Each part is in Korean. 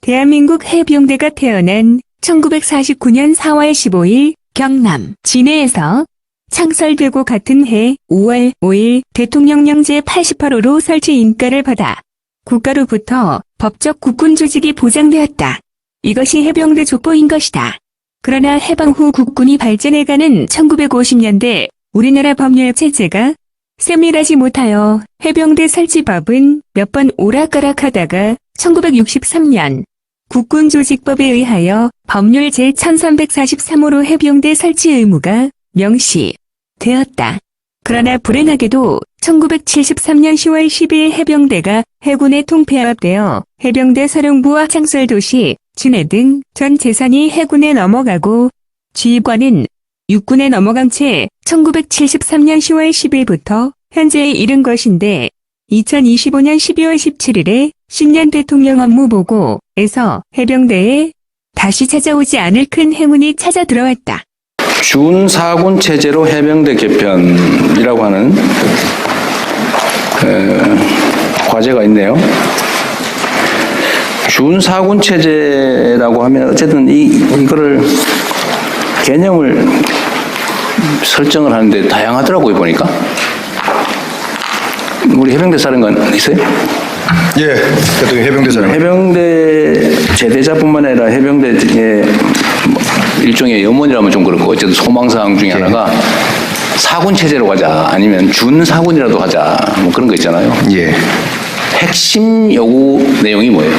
대한민국 해병대가 태어난 1949년 4월 15일 경남 진해에서 창설되고 같은 해 5월 5일 대통령령 제88호로 설치 인가를 받아 국가로부터 법적 국군 조직이 보장되었다. 이것이 해병대 족보인 것이다. 그러나 해방 후 국군이 발전해가는 1950년대 우리나라 법률 체제가 세밀하지 못하여 해병대 설치법은 몇 번 오락가락하다가 1963년 국군조직법에 의하여 법률 제1343호로 해병대 설치 의무가 명시되었다. 그러나 불행하게도 1973년 10월 12일 해병대가 해군에 통폐합되어 해병대 사령부와 창설도시, 진해 등 전 재산이 해군에 넘어가고 지휘관은 육군에 넘어간 채 1973년 10월 10일부터 현재에 이른 것인데 2025년 12월 17일에 신년 대통령 업무 보고에서 해병대에 다시 찾아오지 않을 큰 행운이 찾아 들어왔다. 준사군 체제로 해병대 개편이라고 하는 에, 과제가 있네요. 준사군 체제라고 하면 어쨌든 이 이거를 개념을 설정을 하는데 다양하더라고요 보니까. 우리 해병대 사령관 있어요? 예, 대통령 해병대 사령. 해병대 제대자뿐만 아니라 해병대의 뭐 일종의 염원이라면 좀 그렇고 어쨌든 소망사항 중에 하나가 사군 체제로 가자 아니면 준 사군이라도 하자 뭐 그런 거 있잖아요. 예. 핵심 요구 내용이 뭐예요?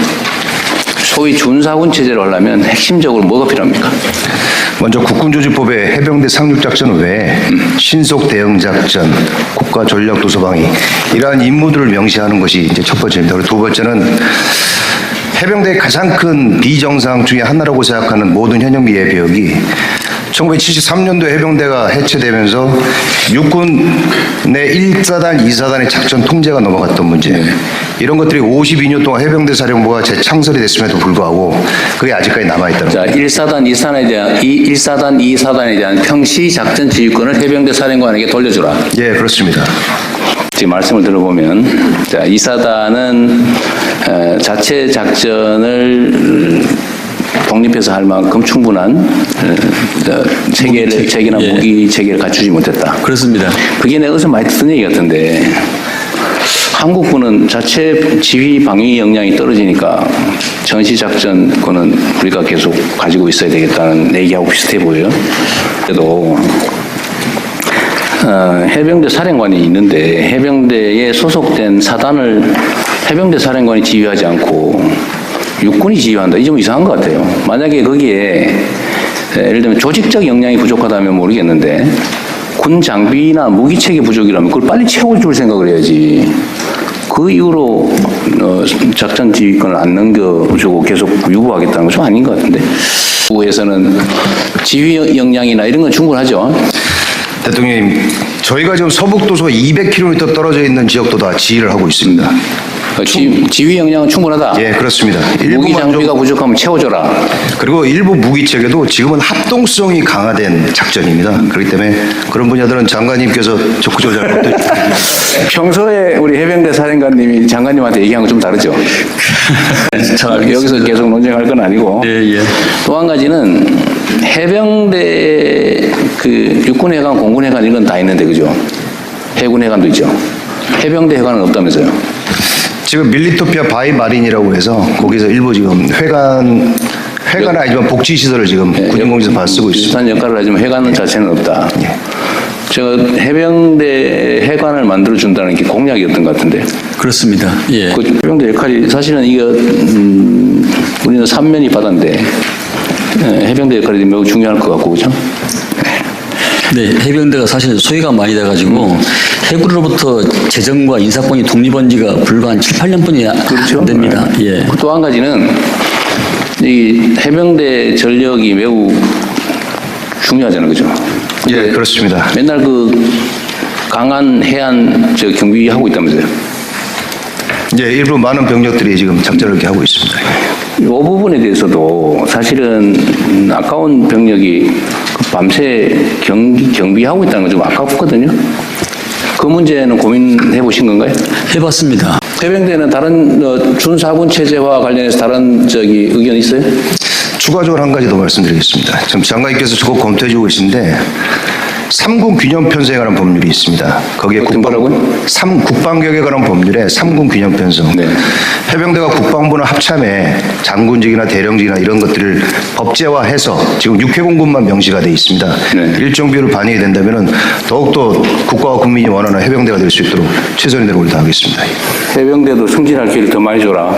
소위 준사군 체제로 하려면 핵심적으로 뭐가 필요합니까? 먼저 국군조직법에 해병대 상륙작전 외에 신속 대응 작전, 국가 전략 도서방위 이러한 임무들을 명시하는 것이 이제 첫 번째입니다. 그리고 두 번째는 해병대의 가장 큰 비정상 중에 하나라고 생각하는 모든 현역미 예비역이 1973년도 해병대가 해체되면서 육군 내 1사단, 2사단의 작전 통제가 넘어갔던 문제. 이런 것들이 52년 동안 해병대 사령부가 재창설이 됐음에도 불구하고 그게 아직까지 남아있다는 자, 1사단, 2사단에 대한 이 1사단, 2사단에 대한 평시 작전 지휘권을 해병대 사령관에게 돌려주라. 예, 그렇습니다. 지금 말씀을 들어보면 자, 이 사단은 에, 자체 작전을 독립해서 할 만큼 충분한 체계를 체계나 예. 무기 체계를 갖추지 못했다. 그렇습니다. 그게 내가 어디서 많이 듣던 얘기 같은데 한국군은 자체 지휘 방위 역량이 떨어지니까 전시 작전권은 우리가 계속 가지고 있어야 되겠다는 얘기하고 비슷해 보여요. 그래도 어, 해병대 사령관이 있는데 해병대에 소속된 사단을 해병대 사령관이 지휘하지 않고 육군이 지휘한다. 이 좀 이상한 것 같아요. 만약에 거기에 에, 예를 들면 조직적 역량이 부족하다면 모르겠는데 군 장비나 무기 체계 부족이라면 그걸 빨리 채워줄 생각을 해야지. 그 이후로 어, 작전 지휘권을 안 넘겨주고 계속 유보하겠다는 건좀 아닌 것 같은데. 부에서는 지휘 역량이나 이런 건 충분하죠. 대통령님, 저희가 지금 서북도서 200km 떨어져 있는 지역도 다 지휘를 하고 있습니다. 그 지, 지휘 역량은 충분하다. 예, 그렇습니다. 무기 일부만 장비가 좀, 부족하면 채워줘라. 그리고 일부 무기 체계도 지금은 합동성이 강화된 작전입니다. 그렇기 때문에 그런 분야들은 장관님께서 적극적으로 잘 못해 평소에 우리 해병대 사령관님이 장관님한테 얘기한 건좀 다르죠. 잘 알겠습니다. 여기서 계속 논쟁할 건 아니고. 예, 예. 또 한 가지는 해병대 그 육군 해관, 공군 해관 이런 건다 있는데 그죠? 해군 해관도 있죠. 해병대 해관은 없다면서요. 지금 밀리토피아 바이 마린이라고 해서 거기서 일부 지금 회관 회관은 아니지만 복지 시설을 지금 군인공에서 봐 쓰고 있습니다. 비슷한 역할을 하지만 해관 자체는 없다. 제가 해병대 해관을 만들어 준다는 게 공약이었던 것 같은데. 그렇습니다. 예. 그 해병대 역할이 사실은 이거 음, 우리는 삼면이 바다인데 예, 해병대 역할이 매우 중요할 것 같고 그죠? 네, 해병대가 사실 소위가 많이 돼가지고 해군으로부터 재정과 인사권이 독립한 지가 불과 한 7, 8년뿐이 안 됩니다. 예. 또 한 가지는 이 해병대 전력이 매우 중요하잖아요, 그죠? 예, 그렇습니다. 맨날 그 강한 해안 저 경비 하고 있다면서요? 예, 일부 많은 병력들이 지금 작전을 이렇게 하고 있습니다. 이 부분에 대해서도 사실은 음, 아까운 병력이 그 밤새 경기, 경비하고 있다는 건 좀 아깝거든요. 그 문제는 고민해 보신 건가요? 해봤습니다. 해병대는 다른 어, 준사군 체제와 관련해서 다른 저기 의견 있어요? 추가적으로 한 가지 더 말씀드리겠습니다. 지금 장관님께서 적극 검토해 주고 계신데 삼군 균형 편성에 관한 법률이 있습니다. 거기에 거라고요? 삼 국방격에 관한 법률에 삼군 균형 편성. 네. 해병대가 국방부는 합참에 장군직이나 대령직이나 이런 것들을 법제화해서 지금 육해공군만 명시가 돼 있습니다. 네. 일정 비율을 반영이 된다면 더욱더 국가와 국민이 원하는 해병대가 될 수 있도록 최선의 노력을 다하겠습니다. 해병대도 승진할 기회를 더 많이 줘라.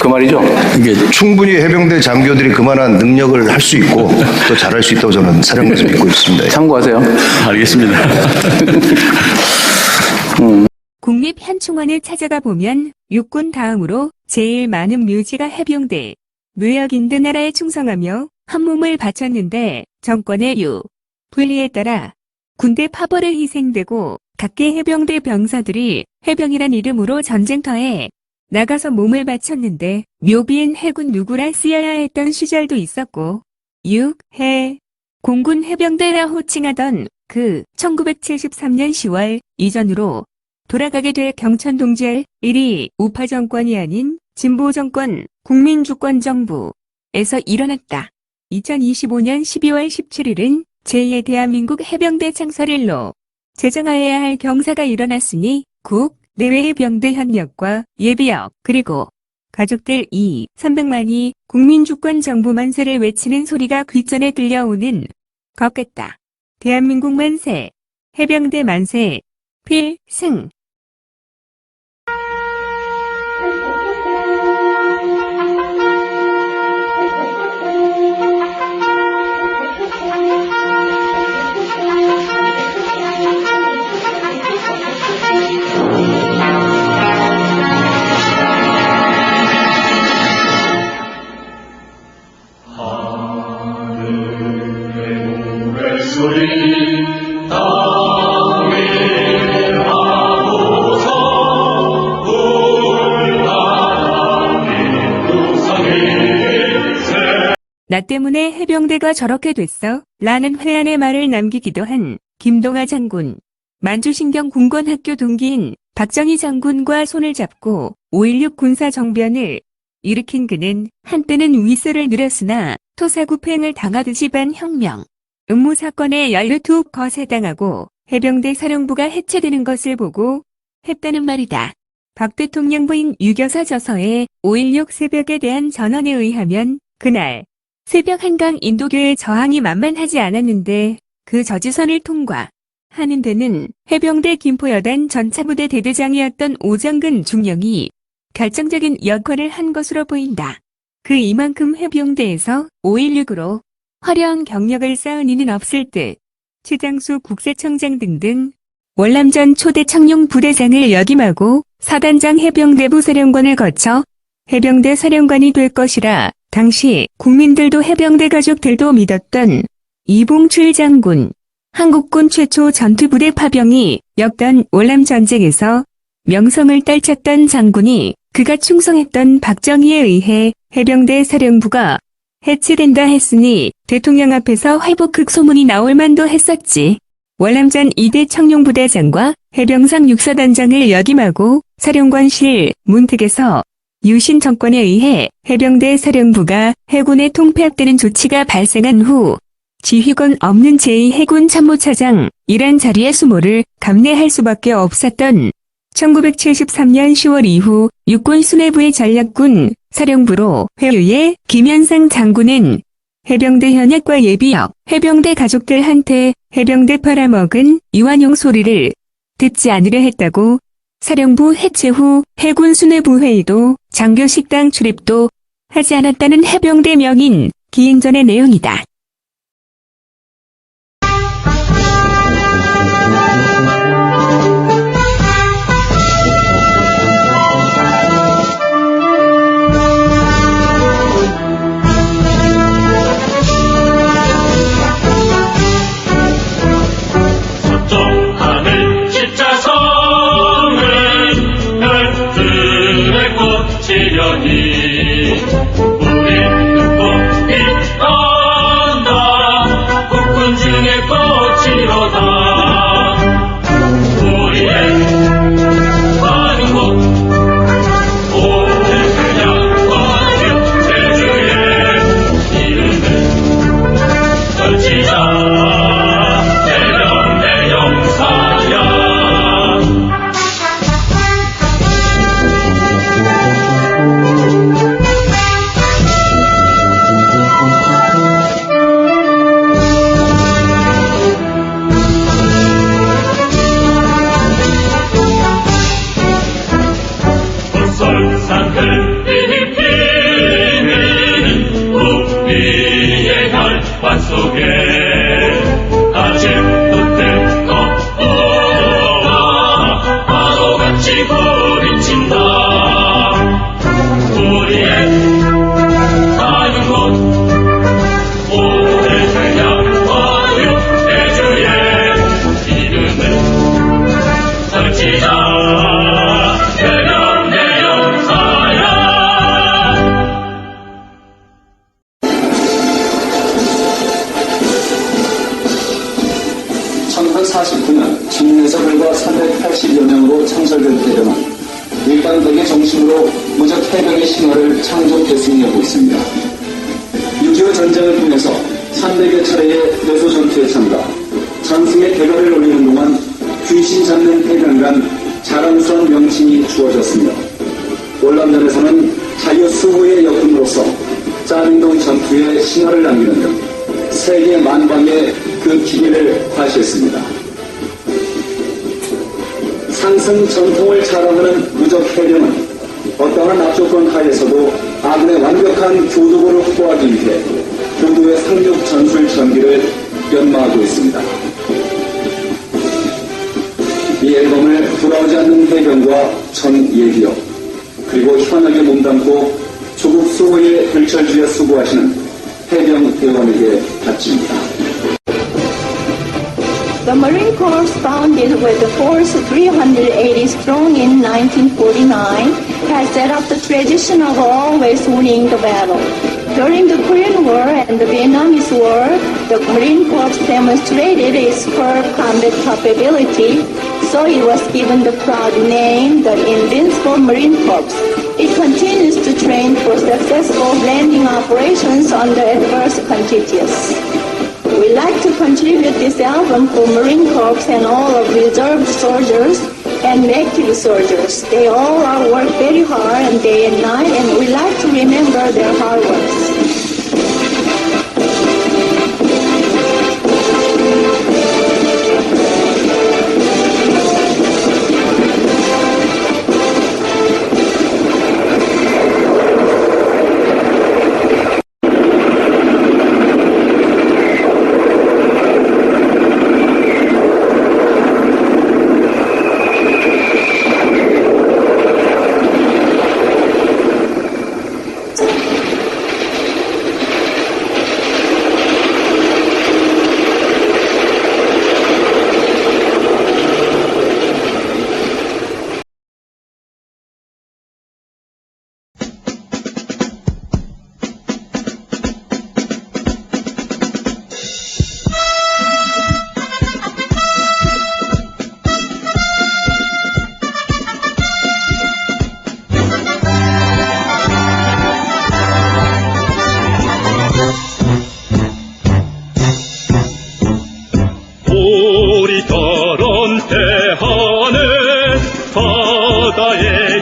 그 말이죠? 이게 충분히 해병대 장교들이 그만한 능력을 할 수 있고 또 잘할 수 있다고 저는 사령부에서 믿고 있습니다. 참고하세요. 알겠습니다. 국립 현충원을 찾아가 보면 육군 다음으로 제일 많은 묘지가 해병대. 무역인들 나라에 충성하며 한몸을 바쳤는데 정권의 유, 분리에 따라 군대 파벌에 희생되고 각계 해병대 병사들이 해병이란 이름으로 전쟁터에 나가서 몸을 바쳤는데 묘비인 해군 누구라 쓰여야 했던 시절도 있었고 육, 해, 공군 해병대라 호칭하던 그 1973년 10월 이전으로 돌아가게 될 경천동지의 1위 우파 정권이 아닌 진보 정권 국민주권 정부에서 일어났다. 2025년 12월 17일은 제2의 대한민국 해병대 창설일로 제정하여야 할 경사가 일어났으니 국 내외 해병대 협력과 예비역 그리고 가족들 2, 300만이 국민주권 정부 만세를 외치는 소리가 귓전에 들려오는 것 같다. 대한민국 만세, 해병대 만세, 필 승. 나 때문에 해병대가 저렇게 됐어? 라는 회한의 말을 남기기도 한 김동하 장군. 만주신경 군권학교 동기인 박정희 장군과 손을 잡고 5.16 군사정변을 일으킨 그는 한때는 위세를 누렸으나 토사구팽을 당하듯이 반 혁명. 음모 사건에 연루투 거세당하고 해병대 사령부가 해체되는 것을 보고 했다는 말이다. 박 대통령 부인 유교사 저서에 5.16 새벽에 대한 전언에 의하면 그날 새벽 한강 인도교의 저항이 만만하지 않았는데 그 저지선을 통과하는 데는 해병대 김포여단 전차부대 대대장이었던 오정근 중령이 결정적인 역할을 한 것으로 보인다. 그 이만큼 해병대에서 5.16으로 화려한 경력을 쌓은 이는 없을 듯 최장수 국세청장 등등 월남전 초대 청룡 부대장을 역임하고 사단장 해병대 부 사령관을 거쳐 해병대 사령관이 될 것이라 당시 국민들도 해병대 가족들도 믿었던 이봉출 장군, 한국군 최초 전투부대 파병이 역단 월남 전쟁에서 명성을 떨쳤던 장군이 그가 충성했던 박정희에 의해 해병대 사령부가 해체된다 했으니 대통령 앞에서 회복극 소문이 나올 만도 했었지. 월남전 2대 청룡부대장과 해병상 육사단장을 역임하고 사령관실 문특에서 유신 정권에 의해 해병대 사령부가 해군에 통폐합되는 조치가 발생한 후 지휘권 없는 제2해군 참모차장 이란 자리의 수모를 감내할 수밖에 없었던 1973년 10월 이후 육군 수뇌부의 전략군 사령부로 회유의 김현상 장군은 해병대 현역과 예비역, 해병대 가족들한테 해병대 팔아먹은 이완용 소리를 듣지 않으려 했다고 사령부 해체 후 해군 수뇌부 회의도 장교 식당 출입도 하지 않았다는 해병대 명인 기인전의 내용이다. 1949년 진문에서 불과 380여 명으로 창설된 대련은 일반백의 정신으로 무적 해병의 신화를 창조 대승이하고 있습니다. 6.25 전쟁을 통해서 300여 차례의 내소 전투에 참가, 전승의 대가를 올리는 동안 귀신 잡는 해병이란 자랑스러운 명칭이 주어졌으며 월남전에서는 자유 수호의 역군으로서 짜릉동 전투의 신화를 남기는 등 세계 만방에 그 기회를 과시했습니다. 상승 전통을 자랑하는 무적 해령은 어떠한 압조건 하에서도 아군의 완벽한 교도보를 확보하기 위해 고도의 상륙 전술 전기를 연마하고 있습니다. 이 앨범을 돌아오지 않는 해병과 전 예비역 그리고 현역에 몸담고 조국 수호의 불철주에 수고하시는 해병 대원에게 바칩니다. The Marine Corps, founded with a force 380 strong in 1949, has set up the tradition of always winning the battle. During the Korean War and the Vietnamese War, the Marine Corps demonstrated its superb combat capability, so it was given the proud name the Invincible Marine Corps. It continues to train for successful landing operations under adverse conditions. We like to contribute this album for Marine Corps and all of reserved soldiers and active soldiers. They all are work very hard and day and night, and we like to remember their hard work. 바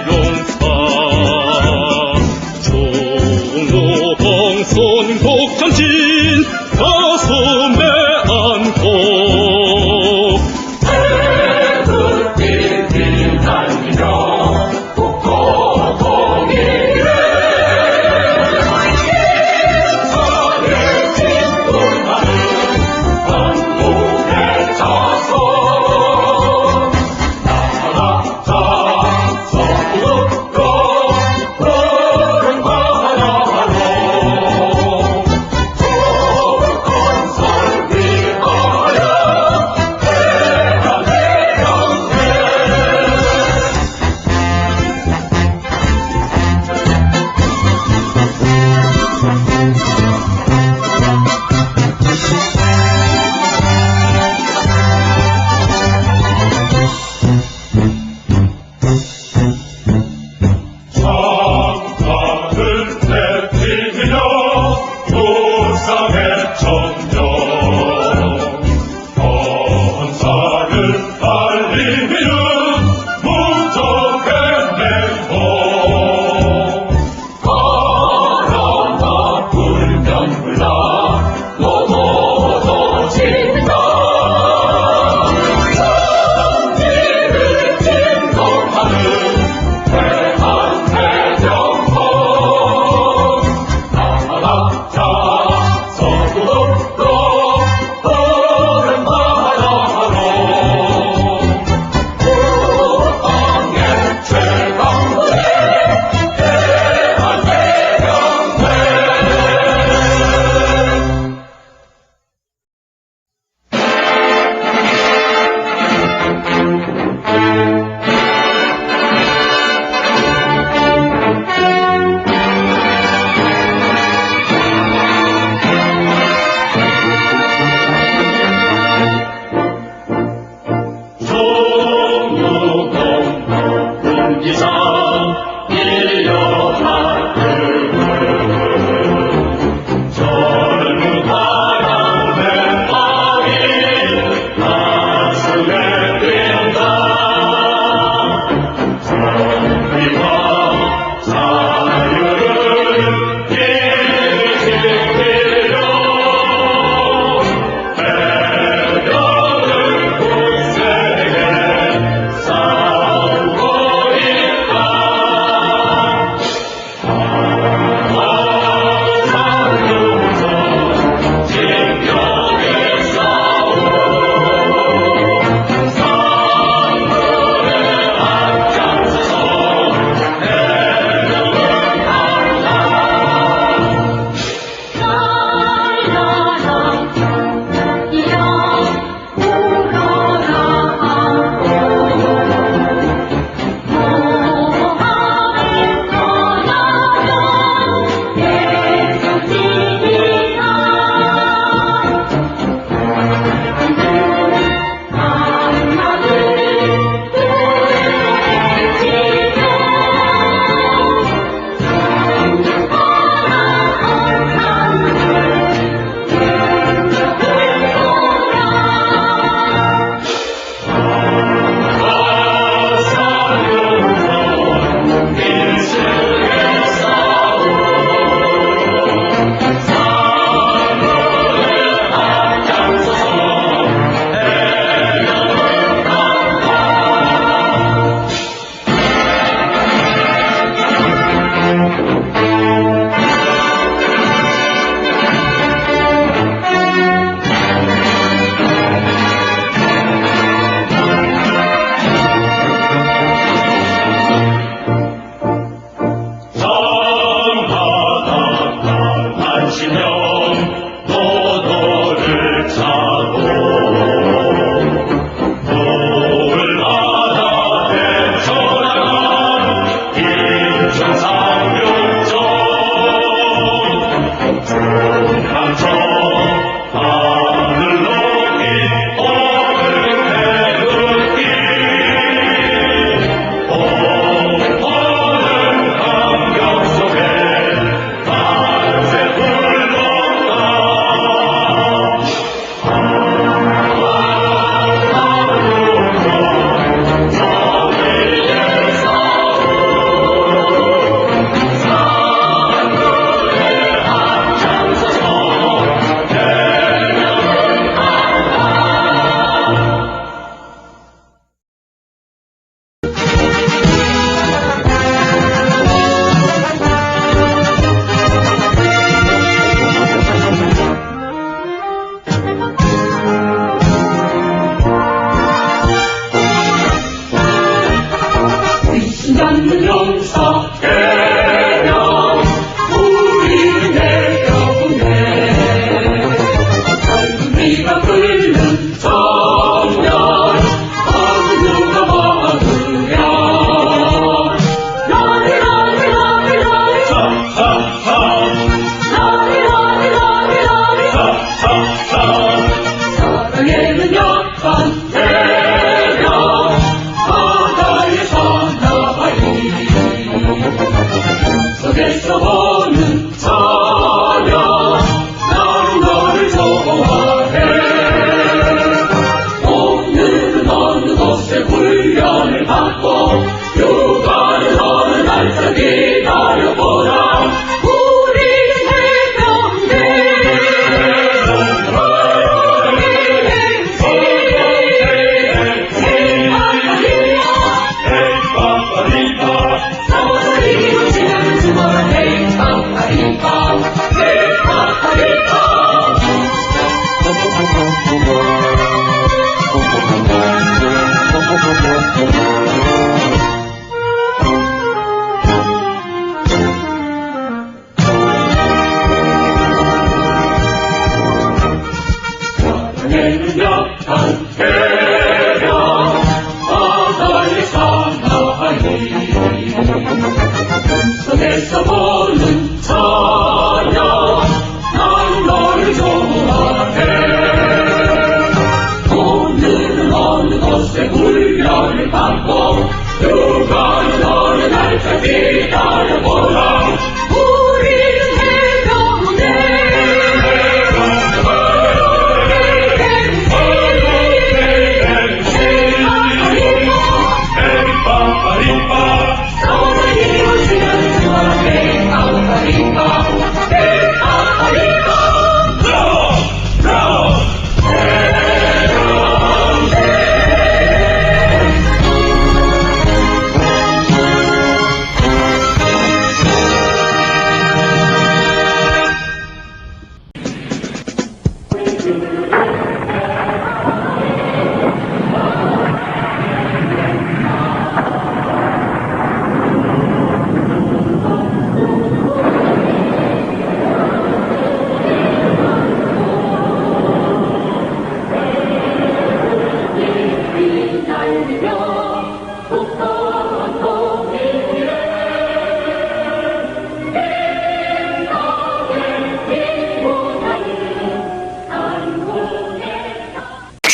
용 신받는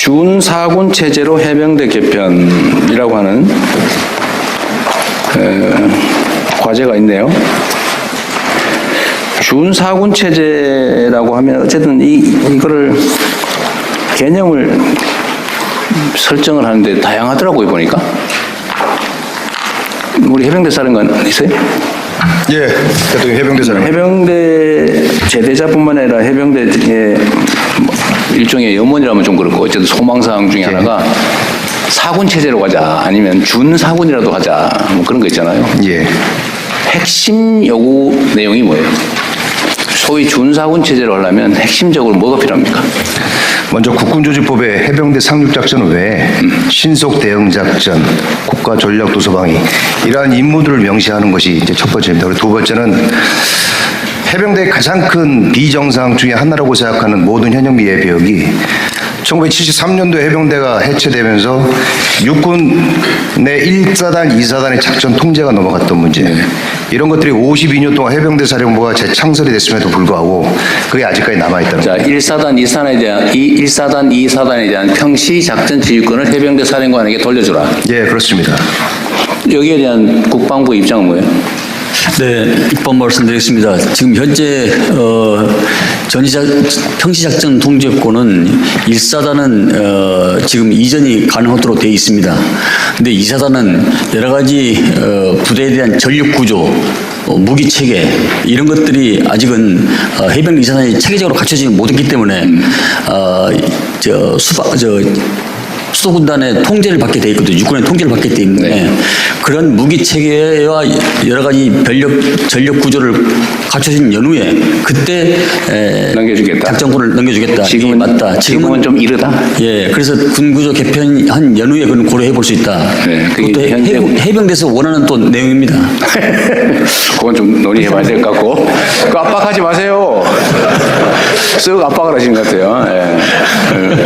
준사군 체제로 해병대 개편이라고 하는 에, 과제가 있네요. 준사군 체제라고 하면 어쨌든 이 이거를 개념을 설정을 하는데 다양하더라고요 보니까. 우리 해병대 사령관 있어요? 예, 대통령 해병대 사령. 해병대 제대자뿐만 아니라 해병대의 뭐 일종의 염원이라면 좀 그렇고 어쨌든 소망사항 중에 하나가 사군 체제로 가자 아니면 준사군이라도 가자 뭐 그런 거 있잖아요. 예. 핵심 요구 내용이 뭐예요? 소위 준사군 체제로 하려면 핵심적으로 뭐가 필요합니까? 먼저 국군조직법의 해병대 상륙작전 외에 신속 대응작전, 국가 전략 도서방위 이러한 임무들을 명시하는 것이 이제 첫 번째입니다. 그리고 두 번째는 해병대의 가장 큰 비정상 중에 하나라고 생각하는 모든 현역 예비역이 1973년도 해병대가 해체되면서 육군 내 1사단, 2사단의 작전 통제가 넘어갔던 문제. 이런 것들이 52년 동안 해병대 사령부가 재창설이 됐음에도 불구하고 그게 아직까지 남아있다는 자, 1사단, 2사단에 대한, 이 1사단, 2사단에 대한 평시 작전 지휘권을 해병대 사령관에게 돌려주라. 예, 그렇습니다. 여기에 대한 국방부 입장은 뭐예요? 네, 입법 말씀드리겠습니다. 지금 현재 어, 전시작 평시작전 통제권은 1사단은 어, 지금 이전이 가능하도록 되어 있습니다. 근데 2사단은 여러 가지 어, 부대에 대한 전력 구조, 어, 무기 체계 이런 것들이 아직은 어, 해병 2사단이 체계적으로 갖춰지지 못했기 때문에 어, 저 수바 저 수도군단의 통제를 받게 돼 있거든요. 육군의 통제를 받기 때문에 네. 그런 무기 체계와 여러 가지 전력 전력 구조를 갖춰진 연후에 그때 에, 넘겨주겠다. 작전권을 넘겨주겠다. 지금은, 맞다. 지금은 좀 이르다. 예, 그래서 군구조 개편한 연후에 그건 고려해 볼 수 있다. 네, 그것도 현재- 해병, 해병대에서 원하는 또 내용입니다. 그건 좀 논의해 봐야 될 것 같고. 그 압박하지 마세요. 쓱 압박을 하시는 것 같아요. 예. 어,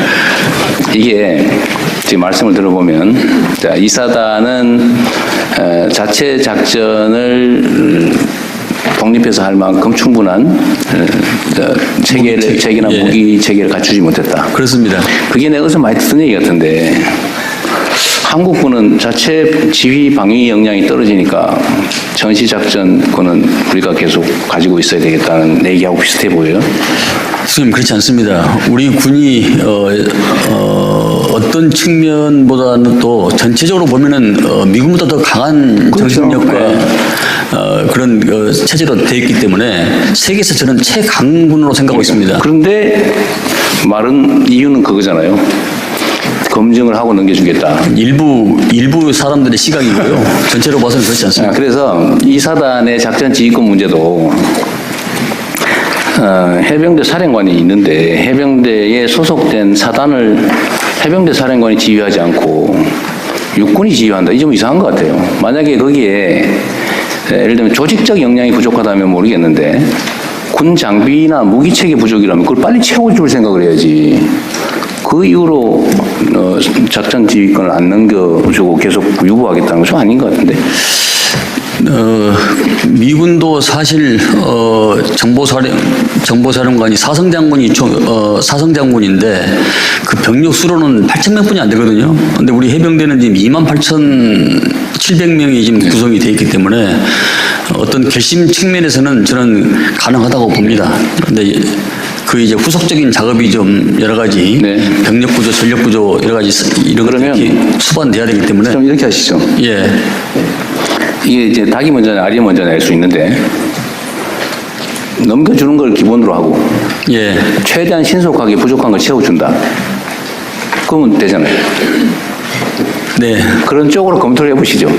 이게 지금 말씀을 들어보면, 자, 이 사단은 어, 자체 작전을 음, 독립해서 할 만큼 충분한 체계를, 체계나 예. 무기 체계를 갖추지 못했다. 그렇습니다. 그게 내가 어디서 많이 듣던 얘기 같은데 한국군은 자체 지휘 방위 역량이 떨어지니까 전시 작전권은 우리가 계속 가지고 있어야 되겠다는 얘기하고 비슷해 보여요. 선생님 그렇지 않습니다. 우리 군이 어, 어, 어 떤 측면보다는 또 전체적으로 보면은 어, 미군보다 더 강한 그렇죠. 정신력과 네. 어, 그런 어, 체제로 되어 있기 때문에 세계에서 저는 최강군으로 생각하고 있습니다. 그런데 말은 이유는 그거잖아요. 검증을 하고 넘겨주겠다. 일부 일부 사람들의 시각이고요. 전체로 봐서는 그렇지 아, 않습니다. 그래서 이 사단의 작전 지휘권 문제도 어, 해병대 사령관이 있는데 해병대에 소속된 사단을 해병대 사령관이 지휘하지 않고 육군이 지휘한다. 이 좀 이상한 것 같아요. 만약에 거기에 예를 들면 조직적 역량이 부족하다면 모르겠는데 군 장비나 무기 체계 부족이라면 그걸 빨리 채워줄 생각을 해야지. 그 이후로 어, 작전 지휘권을 안 넘겨주고 계속 유보하겠다는 건좀 아닌 것 같은데. 어, 미군도 사실 어, 정보사령 정보사령관이 사성장군이 총, 어, 사성장군인데 그 병력 수로는 8천 명뿐이 안 되거든요. 근데 우리 해병대는 지금 2만 8천 700명이 지금 구성이 돼 있기 때문에 어떤 결심 측면에서는 저는 가능하다고 봅니다. 근데 그 이제 후속적인 작업이 좀 여러 가지 네. 병력 구조, 전력 구조 여러 가지 이런 그러면 수반돼야 되기 때문에 좀 이렇게 하시죠. 예. 이게 이제 닭이 먼저냐 알이 먼저냐 할수 있는데 넘겨주는 걸 기본으로 하고 예. 최대한 신속하게 부족한 걸 채워준다. 그러면 되잖아요. 네. 그런 쪽으로 검토를 해보시죠.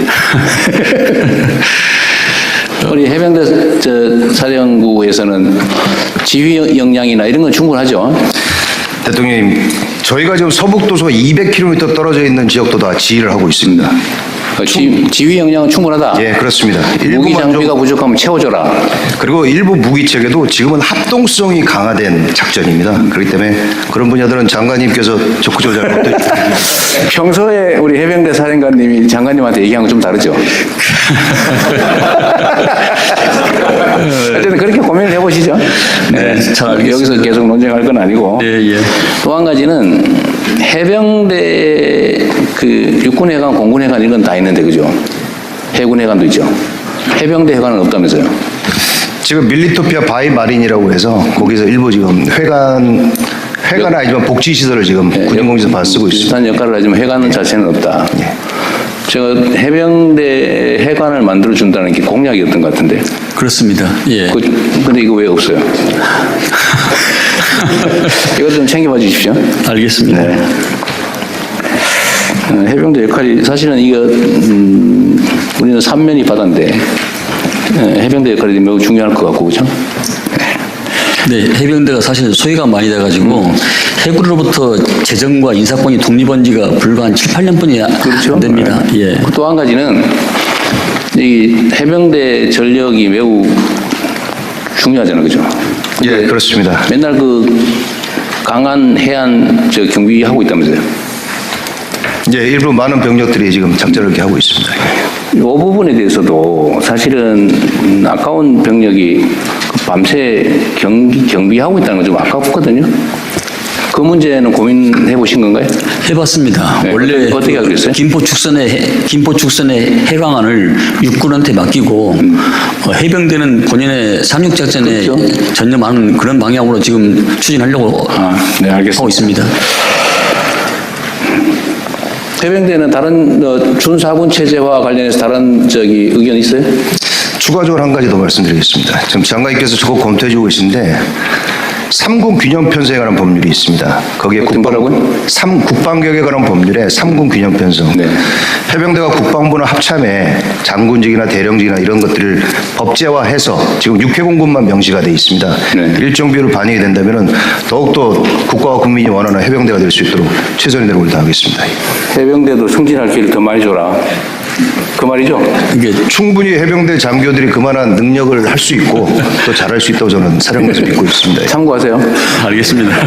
우리 해병대 저 사령부에서는 지휘 역량이나 이런 건 충분하죠. 대통령님, 저희가 지금 서북도서 200km 떨어져 있는 지역도 다 지휘를 하고 있습니다. 그 지, 지휘 역량은 충분하다. 예, 그렇습니다. 무기 장비가 좀, 부족하면 채워줘라. 그리고 일부 무기 체계도 지금은 합동성이 강화된 작전입니다. 그렇기 때문에 그런 분야들은 장관님께서 적극적으로 잘 주시기 평소에 우리 해병대 사령관님이 장관님한테 얘기한 건좀 다르죠. 어쨌든 그렇게 고민을 해보시죠. 네, 잘 알겠습니다. 여기서 계속 논쟁할 건 아니고. 예, 예. 또 한 가지는 해병대 그 육군해관, 공군해관 이런 건 다 있는데 그죠? 해군해관도 있죠. 해병대 해관은 없다면서요. 지금 밀리토피아 바이 마린이라고 해서 거기서 일부 지금 회관 회관 아니지만 복지 시설을 지금 군인공지에서 받아 쓰고 있습니다. 비슷한 역할을 하지만 해관 자체는 없다. 제가 해병대 해관을 만들어 준다는 게 공약이었던 것 같은데. 그렇습니다. 예. 그, 근데 이거 왜 없어요? 이것 좀 챙겨봐 주십시오. 알겠습니다. 네. 어, 해병대 역할이 사실은 이거 음, 우리는 삼면이 바다인데 어, 해병대 역할이 매우 중요할 것 같고 그렇죠? 네, 해병대가 사실 소위가 많이 돼가지고 음. 해군으로부터 재정과 인사권이 독립한 지가 불과 한 7, 8년뿐이 그렇죠. 안 됩니다. 예. 또 한 가지는 이 해병대 전력이 매우 중요하잖아요, 그죠? 예, 그렇습니다. 맨날 그 강한 해안 저 경비하고 있다면서요. 이제 일부 많은 병력들이 지금 작전을 이렇게 하고 있습니다. 이 부분에 대해서도 사실은 음, 아까운 병력이 그 밤새 경비, 경비하고 있다는 건 좀 아깝거든요. 그 문제는 고민해 보신 건가요? 해봤습니다. 네, 원래 어떻게- 하기로 했어요? 김포 축선의 해- 김포 축선의 해방안을 육군한테 맡기고 어, 해병대는 본인의 상륙 작전에 음. 그렇죠. 전념하는 그런 방향으로 지금 추진하려고 아, 네, 알겠습니다. 하고 있습니다. 해병대는 다른 어, 준사군 체제와 관련해서 다른 저기 의견 있어요? 추가적으로 한 가지 더 말씀드리겠습니다. 지금 장관님께서 적극 검토해 주고 계신데 삼군 균형 편성에 관한 법률이 있습니다. 거기에 거라고요? 삼 국방격에 관한 법률에 삼군 균형 편성. 네. 해병대가 국방부는 합참에 장군직이나 대령직이나 이런 것들을 법제화해서 지금 육해공군만 명시가 돼 있습니다. 네. 일정 비율을 반영이 된다면 더욱더 국가와 국민이 원하는 해병대가 될 수 있도록 최선의 노력을 다하겠습니다. 해병대도 승진할 기회를 더 많이 줘라. 그 말이죠? 이게 충분히 해병대 장교들이 그만한 능력을 할 수 있고 또 잘할 수 있다고 저는 사령관에서 믿고 있습니다. 참고하세요. 알겠습니다.